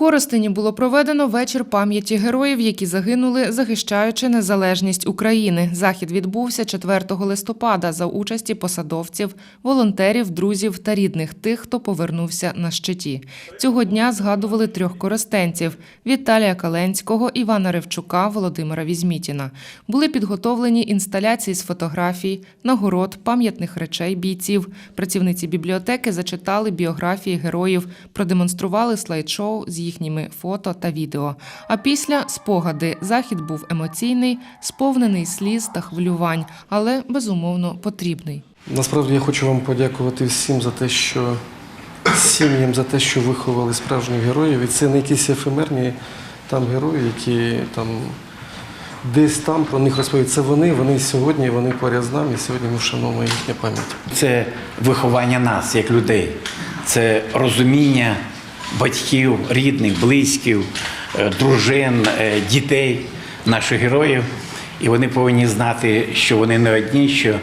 Коростені було проведено вечір пам'яті героїв, які загинули, захищаючи незалежність України. Захід відбувся 4 листопада за участі посадовців, волонтерів, друзів та рідних тих, хто повернувся на щиті. Цього дня згадували трьох коростенців: Віталія Каленського, Івана Ревчука, Володимира Візмітіна. Були підготовлені інсталяції з фотографій, нагород, пам'ятних речей бійців. Працівниці бібліотеки зачитали біографії героїв, продемонстрували слайд-шоу з їхніми фото та відео. А після спогади захід був емоційний, сповнений сліз та хвилювань, але безумовно потрібний. Насправді я хочу вам подякувати всім за те, що сім'ям за те, що виховали справжніх героїв. І це не якісь ефемерні там герої, які там десь там про них розповідають. Це вони, вони сьогодні, вони поряд з нами, сьогодні ми вшановуємо їхню пам'ять. Це виховання нас як людей, це розуміння батьків, рідних, близьких, е, дружин, е, дітей наших героїв. І вони повинні знати, що вони не одні, що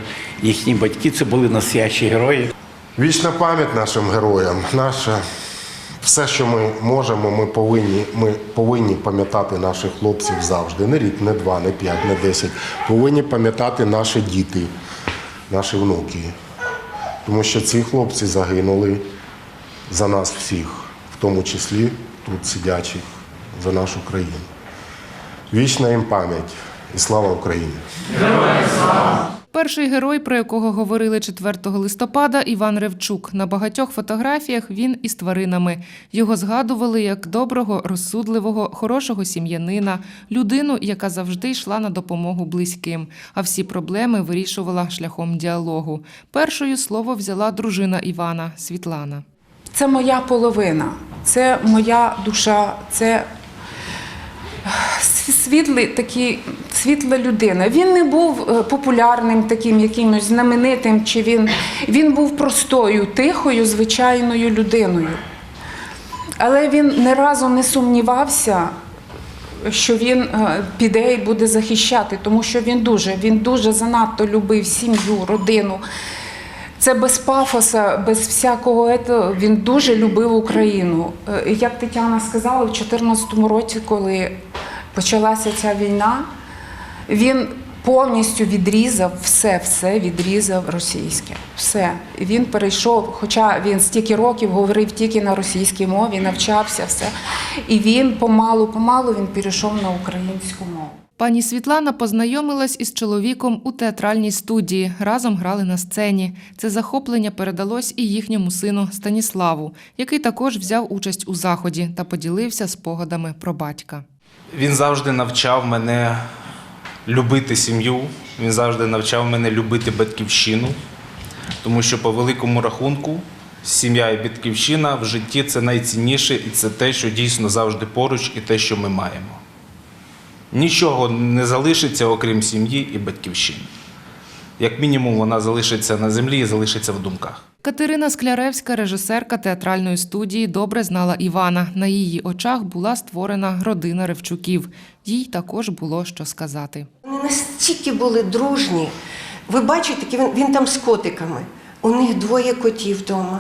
їхні батьки це були настоящі герої. Вічна пам'ять нашим героям. Наше все, що ми можемо, ми повинні, ми повинні пам'ятати наших хлопців завжди. Не рік, не два, не п'ять, не десять. Повинні пам'ятати наші діти, наші внуки. Тому що ці хлопці загинули за нас всіх, тому числі тут сидячих, за нашу країну. Вічна їм пам'ять і слава Україні! Перший герой, про якого говорили 4 листопада, Іван Ревчук. На багатьох фотографіях він із тваринами. Його згадували як доброго, розсудливого, хорошого сім'янина, людину, яка завжди йшла на допомогу близьким, а всі проблеми вирішувала шляхом діалогу. Першою слово взяла дружина Івана Світлана. Це моя половина, це моя душа, це світлий такий, світла людина. Він не був е, популярним таким якимось знаменитим, чи він, він був простою, тихою, звичайною людиною. Але він не разу не сумнівався, що він е, піде і буде захищати, тому що він дуже, він дуже занадто любив сім'ю, родину. Це без пафоса, без всякого этого, він дуже любив Україну. Е, Як Тетяна сказала, в 2014 році, коли почалася ця війна, він повністю відрізав все, все відрізав російське. Все. Він перейшов, хоча він стільки років говорив тільки на російській мові, навчався все. І він помалу-помалу він перейшов на українську мову. Пані Світлана познайомилась із чоловіком у театральній студії. Разом грали на сцені. Це захоплення передалось і їхньому сину Станіславу, який також взяв участь у заході та поділився спогадами про батька. Він завжди навчав мене любити сім'ю, він завжди навчав мене любити батьківщину, тому що по великому рахунку сім'я і батьківщина в житті це найцінніше і це те, що дійсно завжди поруч, і те, що ми маємо. Нічого не залишиться, окрім сім'ї і батьківщини. Як мінімум, вона залишиться на землі і залишиться в думках. Катерина Скляревська, режисерка театральної студії, добре знала Івана. На її очах була створена родина Ревчуків. Їй також було що сказати. Вони настільки були дружні. Ви бачите, він, він там з котиками. У них двоє котів вдома.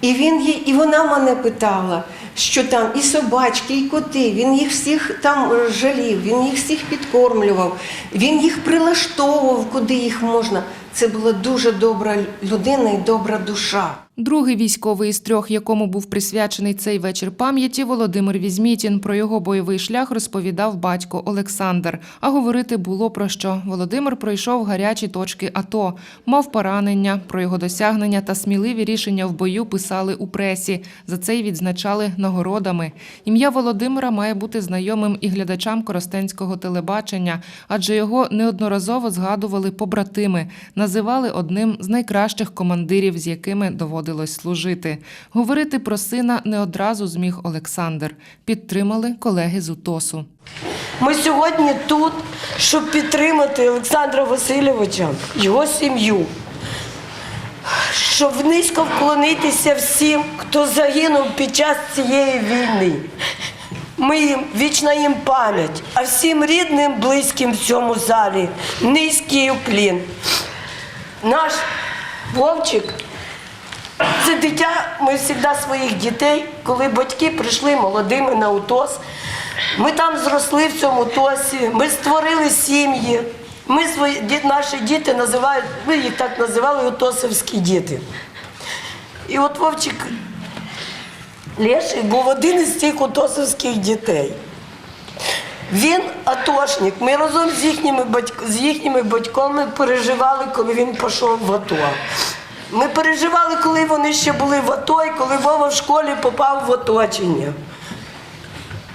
І він їй, і вона мене питала, що там і собачки, і коти. Він їх всіх там е, жалів, він їх всіх підкормлював, він їх прилаштовував, куди їх можна. Це була дуже добра людина і добра душа. Другий військовий із трьох, якому був присвячений цей вечір пам'яті, Володимир Візмітін. Про його бойовий шлях розповідав батько Олександр. А говорити було про що. Володимир пройшов гарячі точки АТО, мав поранення. Про його досягнення та сміливі рішення в бою писали у пресі. За це й відзначали нагородами. Ім'я Володимира має бути знайомим і глядачам коростенського телебачення, адже його неодноразово згадували побратими, називали одним з найкращих командирів, з якими доводилось служити. Говорити про сина не одразу зміг Олександр. Підтримали колеги з УТОСу. Ми сьогодні тут, щоб підтримати Олександра Васильовича, його сім'ю, щоб низько вклонитися всім, хто загинув під час цієї війни. Ми їм вічна їм пам'ять, а всім рідним, близьким в цьому залі низький уклін. Наш Вовчик Це дитя, ми завжди своїх дітей, коли батьки прийшли молодими на УТОС, ми там зросли в цьому УТОСі, ми створили сім'ї. Наші діти називають, ми їх так називали УТОСовські діти. І от Вовчик Леший був один із цих УТОСовських дітей. Він атошник. Ми разом з їхніми батьками переживали, коли він пішов в АТО. Ми переживали, коли вони ще були в АТО, і коли Вова в школі попав в оточення.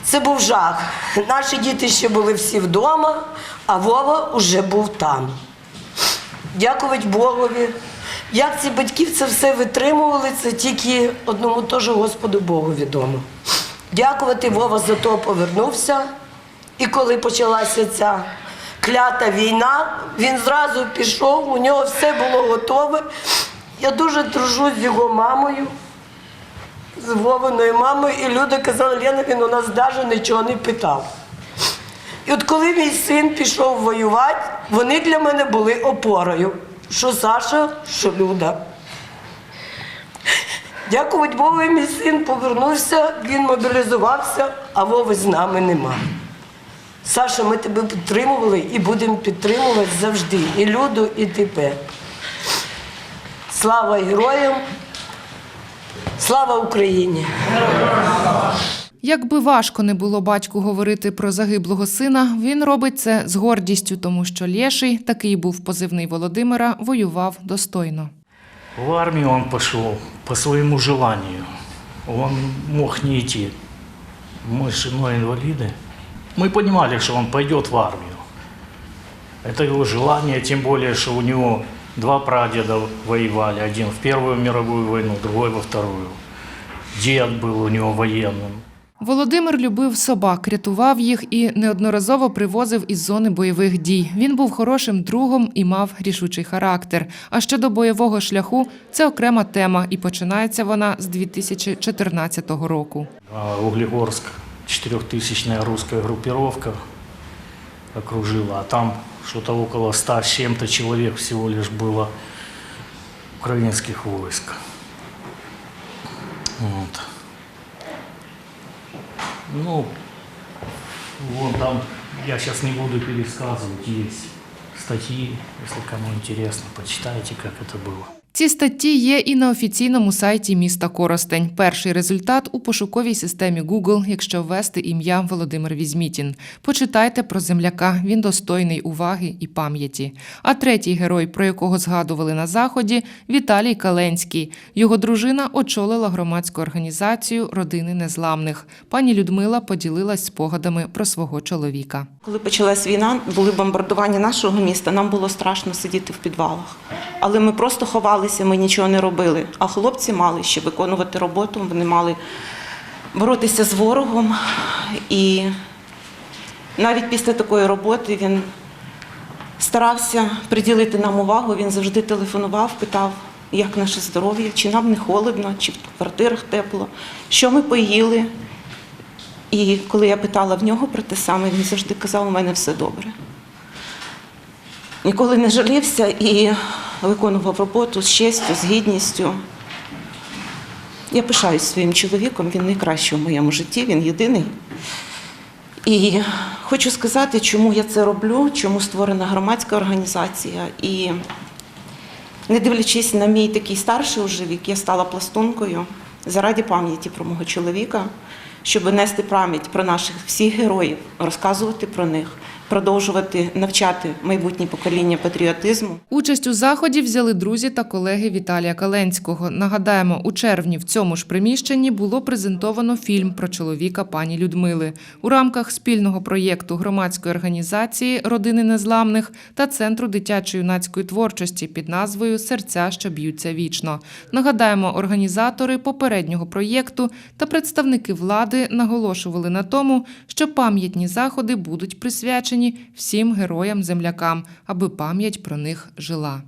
Це був жах. Наші діти ще були всі вдома, а Вова вже був там. Дякувати Богові. Як ці батьки це все витримували, це тільки одному теж Господу Богу відомо. Дякувати Вова за то повернувся. І коли почалася ця клята війна, він зразу пішов, у нього все було готове. Я дуже дружу з його мамою, з Вовиною мамою, і люди казали, Лена, він у нас навіть нічого не питав. І от коли мій син пішов воювати, вони для мене були опорою. Що Саша, що Люда. Дякувати Богу, мій син повернувся, він мобілізувався, а Вови з нами нема. Саша, ми тебе підтримували і будемо підтримувати завжди. І Люду, і тебе. Слава героям! Слава Україні! Якби важко не було батьку говорити про загиблого сина, він робить це з гордістю, тому що Лєший, такий був позивний Володимира, воював достойно. В армию он пошел по своему желанию. Он мог не идти. Мы с женой инвалиды. Мы понимали, что он пойдет в армию. Это его желание, тем более, что у него два прадеда воевали. Один в Первую мировую войну, другой во Вторую. Дед был у него военным. Володимир любив собак, рятував їх і неодноразово привозив із зони бойових дій. Він був хорошим другом і мав рішучий характер. А щодо бойового шляху, це окрема тема, і починається вона з 2014 року. А Углегорск, четырехтысячная русская группировка Окружила, а там что-то около ста с чем-то человек всего лишь было украинских войск. Вот. Ну, вон там, я сейчас не буду пересказывать, есть статьи, если кому интересно, почитайте, как это было. Ці статті є і на офіційному сайті міста Коростень. Перший результат у пошуковій системі Google, якщо ввести ім'я Володимир Візмітін. Почитайте про земляка. Він достойний уваги і пам'яті. А третій герой, про якого згадували на заході, Віталій Каленський. Його дружина очолила громадську організацію Родини Незламних. Пані Людмила поділилась спогадами про свого чоловіка. Коли почалась війна, були бомбардування нашого міста, нам було страшно сидіти в підвалах. Але ми просто ховалися, ми нічого не робили. А хлопці мали ще виконувати роботу, вони мали боротися з ворогом. І навіть після такої роботи він старався приділити нам увагу, він завжди телефонував, питав, як наше здоров'я, чи нам не холодно, чи в квартирах тепло, що ми поїли. І коли я питала в нього про те саме, він завжди казав, у мене все добре. Ніколи не жалівся і виконував роботу з честю, з гідністю. Я пишаюсь своїм чоловіком, він найкращий у моєму житті, він єдиний. І хочу сказати, чому я це роблю, чому створена громадська організація. І не дивлячись на мій такий старший уже вік, я стала пластункою заради пам'яті про мого чоловіка, щоб нести пам'ять про наших всіх героїв, розказувати про них, продовжувати навчати майбутнє покоління патріотизму. Участь у заході взяли друзі та колеги Віталія Каленського. Нагадаємо, у червні в цьому ж приміщенні було презентовано фільм про чоловіка пані Людмили у рамках спільного проєкту громадської організації Родини Незламних та Центру дитячо-юнацької творчості під назвою Серця, що б'ються вічно. Нагадаємо, організатори попереднього проєкту та представники влади наголошували на тому, що пам'ятні заходи будуть присвячені всім героям-землякам, аби пам'ять про них жила.